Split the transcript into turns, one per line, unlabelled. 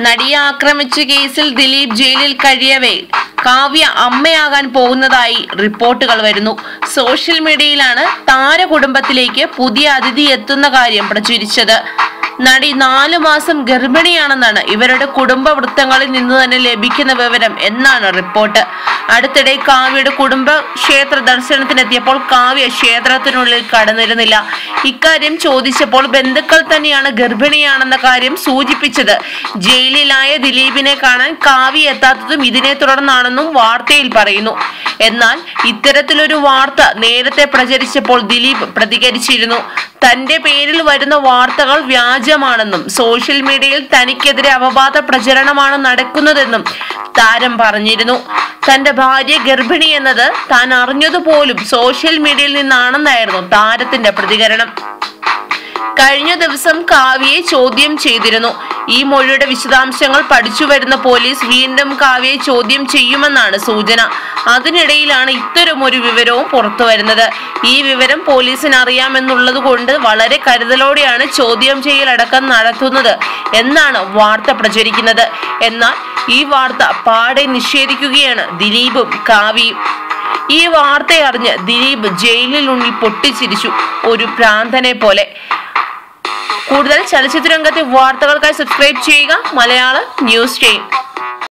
നടിയെ ആക്രമിച്ച കേസിൽ ദിലീപ് ജയിലിൽ കഴിയവേ. കാവ്യ അമ്മയാകാൻ പോകുന്നതായി റിപ്പോർട്ടുകൾ വരുന്നു. സോഷ്യൽ മീഡിയയിലാണ് താരകുടുംബത്തിലേക്ക് പുതിയ അതിഥി എത്തുന്ന കാര്യം പ്രചരിച്ചത്. നടി നാലു മാസം ഗർഭിണിയാണെന്നാണ് ഇവരുടെ കുടുംബ വൃത്തങ്ങളിൽ നിന്ന് തന്നെ ലഭിക്കുന്ന വിവരം എന്നാണ് റിപ്പോർട്ട്. അടുത്തിടെ കാവ്യയുടെ കുടുംബ ക്ഷേത്ര ദർശനത്തിനെത്തിയപ്പോൾ കാവ്യ ക്ഷേത്രത്തിനുള്ളിൽ കടന്നിരുന്നില്ല. ഇക്കാര്യം ചോദിച്ചപ്പോൾ ബന്ധുക്കൾ തന്നെയാണ് ഗർഭിണിയാണെന്ന കാര്യം സൂചിപ്പിച്ചത്. ജയിലിലായ ദിലീപിനെ കാണാൻ കാവി എത്താത്തതും ഇതിനെ തുടർന്നാണെന്നും വാർത്തയിൽ പറയുന്നു. എന്നാൽ ഇത്തരത്തിലൊരു വാർത്ത നേരത്തെ പ്രചരിച്ചപ്പോൾ ദിലീപ് പ്രതികരിച്ചിരുന്നു. തന്റെ പേരിൽ വരുന്ന വാർത്തകൾ വ്യാജമാണെന്നും സോഷ്യൽ മീഡിയയിൽ തനിക്കെതിരെ അപവാദ പ്രചരണമാണ് നടക്കുന്നതെന്നും താരം പറഞ്ഞിരുന്നു. തന്റെ ഭാര്യ ഗർഭിണി എന്നത് താൻ അറിഞ്ഞതുപോലും സോഷ്യൽ മീഡിയയിൽ നിന്നാണെന്നായിരുന്നു താരത്തിന്റെ പ്രതികരണം. കഴിഞ്ഞ ദിവസം കാവ്യയെ ചോദ്യം ചെയ്തിരുന്നു. ഈ മൊഴിയുടെ വിശദാംശങ്ങൾ പഠിച്ചു വരുന്ന പോലീസ് വീണ്ടും കാവ്യയെ ചോദ്യം ചെയ്യുമെന്നാണ് സൂചന. അതിനിടയിലാണ് ഇത്തരം ഒരു വിവരവും പുറത്തു വരുന്നത്. ഈ വിവരം പോലീസിന് അറിയാമെന്നുള്ളത് കൊണ്ട് വളരെ കരുതലോടെയാണ് ചോദ്യം ചെയ്യലടക്കം നടത്തുന്നത് എന്നാണ് വാർത്ത പ്രചരിക്കുന്നത്. എന്നാൽ ഈ വാർത്ത പാടെ നിഷേധിക്കുകയാണ് ദിലീപും കാവ്യയും. ഈ വാർത്തയറിഞ്ഞ് ദിലീപ് ജയിലിനുള്ളിൽ പൊട്ടിച്ചിരിച്ചു ഒരു പ്രാന്തനെ പോലെ. കൂടുതൽ ചലച്ചിത്ര രംഗത്തെ വാർത്തകൾക്കായി സബ്സ്ക്രൈബ് ചെയ്യുക. മലയാള ന്യൂസ് ടൈം.